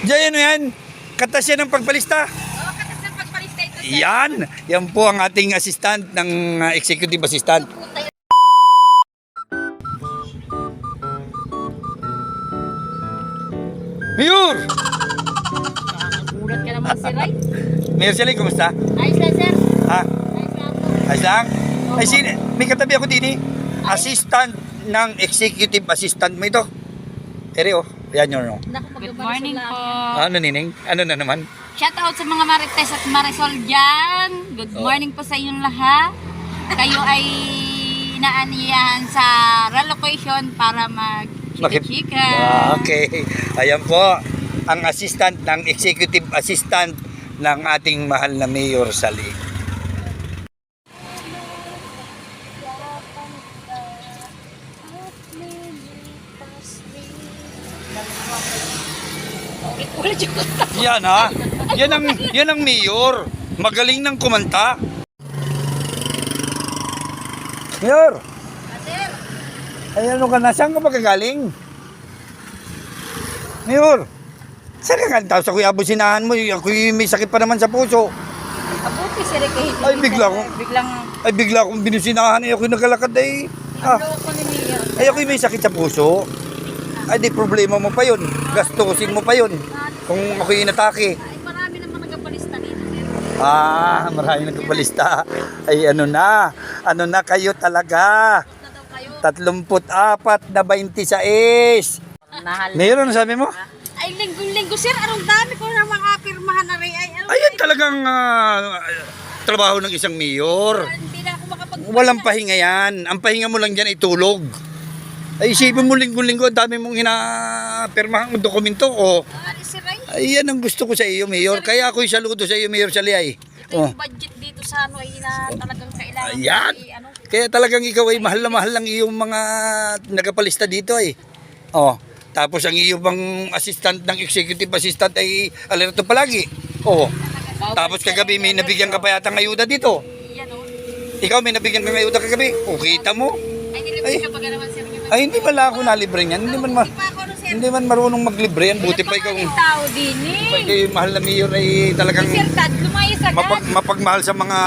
Diyan ano yan. Katas yan ng pagpalista. Oo, kasi sa pagpalista ito, sir. Yan. Yan po ang ating assistant ng uh, executive assistant. Mayor! Gulat ka naman, sir, ay. Mayor Sally, kumusta? Ayos lang, sir. Ha? Ayos lang po. Ayos lang? Ay, sino? May katabi ako din eh. Assistant ng executive assistant mo ito. Ere oh. Yan yun. Naku, Good morning po. Ano nining? Ano na naman? Shout out sa mga Marites at Marisol dyan. Good Oh. morning po sa inyong lahat. Kayo ay naaniyahan sa relocation para mag Bakit? chika Ah, okay. Ayan po. Ang assistant ng executive assistant ng ating mahal na Mayor Sally. Ulit Yan ha. Yan ang, yan ang mayor. Magaling ng kumanta. Mayor! Ay ano ka na? Saan ka ba kagaling? Mayor! Saan ka galing? Tapos ako abusinahan mo. Ako may sakit pa naman sa puso. abuti, eh, kahit Ay, bigla akong- Biglang, Ay bigla akong binusinahan. Ay ako yung nagalakad ay. Ko ni Mayor. Ay ako yung may sakit sa puso. Ay di problema mo pa yun. Gastusin mo pa yun. Kung ako yung inatake. Ay, marami naman nagapalista dito. Ah, marami nagpapalista. Ay ano na. Ano na kayo talaga. Kayo. 34 na 26. Mahal. Mayor, ano sabi mo? Ay, linggo-linggo, sir. Anong dami ko na mga pirmahan na rin. Ay, ano, Ayan talagang ah, trabaho ng isang mayor. hindi na ako makapag... Walang pahinga yan. Ang pahinga mo lang dyan ay tulog. Ay isipin mo linggo-linggo, ang dami mong hinapermahan ng dokumento ko. Ay, yan ang gusto ko sa iyo, Mayor. Kaya ako'y saludo sa iyo, Mayor Saliay. Ito Oh. yung budget dito sa ano ay na talagang kailangan. Ayan. Ay, ano, Kaya talagang ikaw ay mahal na mahal lang iyong mga nagapalista dito ay. Oh. Tapos ang iyong bang assistant ng executive assistant ay alerto palagi. Oh. Tapos kagabi may nabigyan ka pa yata ng ayuda dito. yan o. Ikaw may nabigyan ka ng ayuda kagabi. O kita mo. Ay, nilibre ka pa naman, sir. Ay hindi pala ako nalibre niyan. Hindi man ma Hindi man marunong maglibre yan. Buti pa ikaw. Ang tao din eh. yung mahal na mayor ay talagang Sir Tad, lumayas agad. mapag, mapagmahal sa mga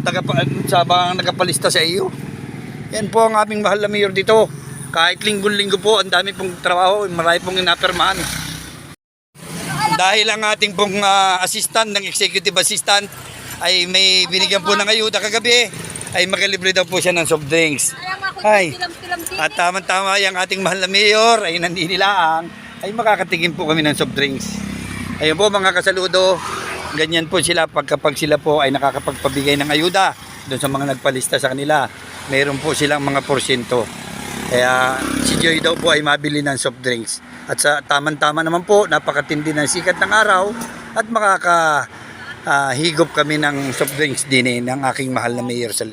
taga sa mga nagapalista sa iyo. Yan po ang aming mahal na mayor dito. Kahit linggo-linggo po, ang dami pong trabaho, marami pong inapermahan. Dahil ang ating pong ah, assistant ng executive assistant ay may binigyan po ng ayuda kagabi, ay magalibre daw po siya ng soft drinks. Ay. At tama-tama yung ating mahal na mayor ay nandinilaang ay makakatigin po kami ng soft drinks. Ayun po mga kasaludo, ganyan po sila pag kapag sila po ay nakakapagpabigay ng ayuda doon sa mga nagpalista sa kanila. Meron po silang mga porsyento. Kaya si Joy daw po ay mabili ng soft drinks. At sa tamang-tama naman po, napakatindi ng sikat ng araw at makaka ah, higop kami ng soft drinks din eh, ng aking mahal na mayor sa